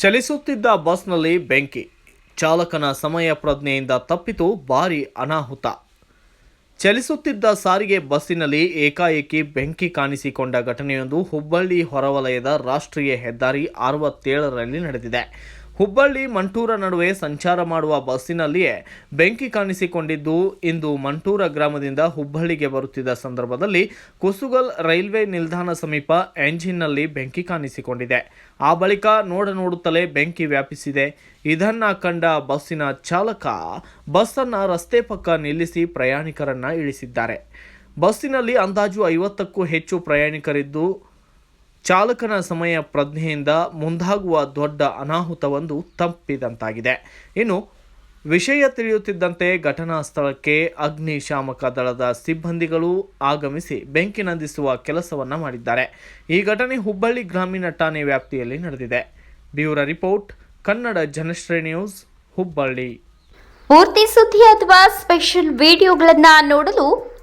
ಚಲಿಸುತ್ತಿದ್ದ ಬಸ್ನಲ್ಲಿ ಬೆಂಕಿ. ಚಾಲಕನ ಸಮಯ ಪ್ರಜ್ಞೆಯಿಂದ ತಪ್ಪಿತು, ಭಾರಿ ಅನಾಹುತ. ಚಲಿಸುತ್ತಿದ್ದ ಸಾರಿಗೆ ಬಸ್ಸಿನಲ್ಲಿ ಏಕಾಏಕಿ ಬೆಂಕಿ ಕಾಣಿಸಿಕೊಂಡ ಘಟನೆಯೊಂದು ಹುಬ್ಬಳ್ಳಿ ಹೊರವಲಯದ ರಾಷ್ಟ್ರೀಯ ಹೆದ್ದಾರಿ ಅರವತ್ತೇಳರಲ್ಲಿ ನಡೆದಿದೆ. ಹುಬ್ಬಳ್ಳಿ ಮಂಟೂರ ನಡುವೆ ಸಂಚಾರ ಮಾಡುವ ಬಸ್ಸಿನಲ್ಲಿಯೇ ಬೆಂಕಿ ಕಾಣಿಸಿಕೊಂಡಿದ್ದು, ಇಂದು ಮಂಟೂರ ಗ್ರಾಮದಿಂದ ಹುಬ್ಬಳ್ಳಿಗೆ ಬರುತ್ತಿದ್ದ ಸಂದರ್ಭದಲ್ಲಿ ಕುಸುಗಲ್ ರೈಲ್ವೆ ನಿಲ್ದಾಣ ಸಮೀಪ ಎಂಜಿನ್ನಲ್ಲಿ ಬೆಂಕಿ ಕಾಣಿಸಿಕೊಂಡಿದೆ. ಆ ಬಳಿಕ ನೋಡ ನೋಡುತ್ತಲೇ ಬೆಂಕಿ ವ್ಯಾಪಿಸಿದೆ. ಇದನ್ನ ಕಂಡ ಬಸ್ಸಿನ ಚಾಲಕ ಬಸ್ಸನ್ನು ರಸ್ತೆ ಪಕ್ಕ ನಿಲ್ಲಿಸಿ ಪ್ರಯಾಣಿಕರನ್ನ ಇಳಿಸಿದ್ದಾರೆ. ಬಸ್ಸಿನಲ್ಲಿ ಅಂದಾಜು ಐವತ್ತಕ್ಕೂ ಹೆಚ್ಚು ಪ್ರಯಾಣಿಕರಿದ್ದು ಚಾಲಕನ ಸಮಯ ಪ್ರಜ್ಞೆಯಿಂದ ಮುಂದಾಗುವ ದೊಡ್ಡ ಅನಾಹುತವೊಂದು ತಪ್ಪಿದಂತಾಗಿದೆ ಇನ್ನು ವಿಷಯ ತಿಳಿಯುತ್ತಿದ್ದಂತೆ ಘಟನಾ ಸ್ಥಳಕ್ಕೆ ಅಗ್ನಿಶಾಮಕ ದಳದ ಸಿಬ್ಬಂದಿಗಳು ಆಗಮಿಸಿ ಬೆಂಕಿ ನಂದಿಸುವ ಕೆಲಸವನ್ನು ಮಾಡಿದ್ದಾರೆ. ಈ ಘಟನೆ ಹುಬ್ಬಳ್ಳಿ ಗ್ರಾಮೀಣ ಠಾಣೆ ವ್ಯಾಪ್ತಿಯಲ್ಲಿ ನಡೆದಿದೆ. Bureau report, Kannada Janashree news, Hubballi. ಪೂರ್ತಿ ಸುದ್ದಿ ಅಥವಾ ಸ್ಪೆಷಲ್ ವಿಡಿಯೋಗಳನ್ನು ನೋಡಲು